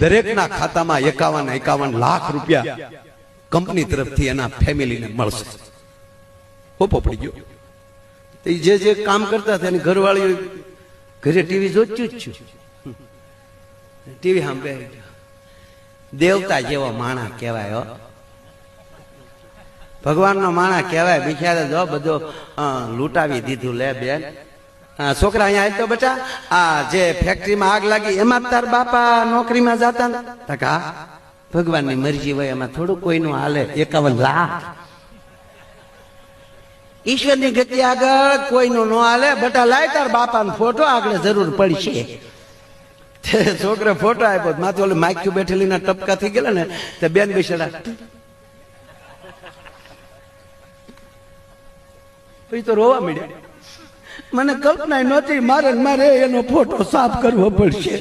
દરેકના ખાતામાં એકાવન એકાવન લાખ રૂપિયા કંપની તરફથી એના ફેમિલીને મળશે. પોપો પડી ગયો. તો જે જે કામ કરતા હતા એની ઘરવાળી ઘરે ટીવી જોચ્યું જ છું. ટીવી સાંભળે. દેવતા જેવો માણા કહેવાય ભગવાનનો માણા કહેવાય. બિચારે જો બધો લૂંટાવી દીધું લે બેન. છોકરા અહીંયા આવ્યો બેટા. આ જે ફેક્ટરીમાં આગ લાગી, એમાં તાર બાપા નોકરીમાં જતા ને. તો કે, હા, ભગવાનની મરજી હોય, એમાં થોડું કોઈનું હાલે. એકાવન લાખ. ઈશ્વરની ગતિ આગળ કોઈનું ન હાલે. બટા, લાય તાર બાપાનો ફોટો, આગળ જરૂર પડશે. છોકરે ફોટો આપ્યો માથે ઓલું માખ્યું બેઠેલી ના ટપકા થઈ ગયેલા ને, તે બેન બેસેલા. પછી તો રોવા મળ્યા મને કલ્પના નહોતી મારે મારે એનો ફોટો સાફ કરવો પડશે.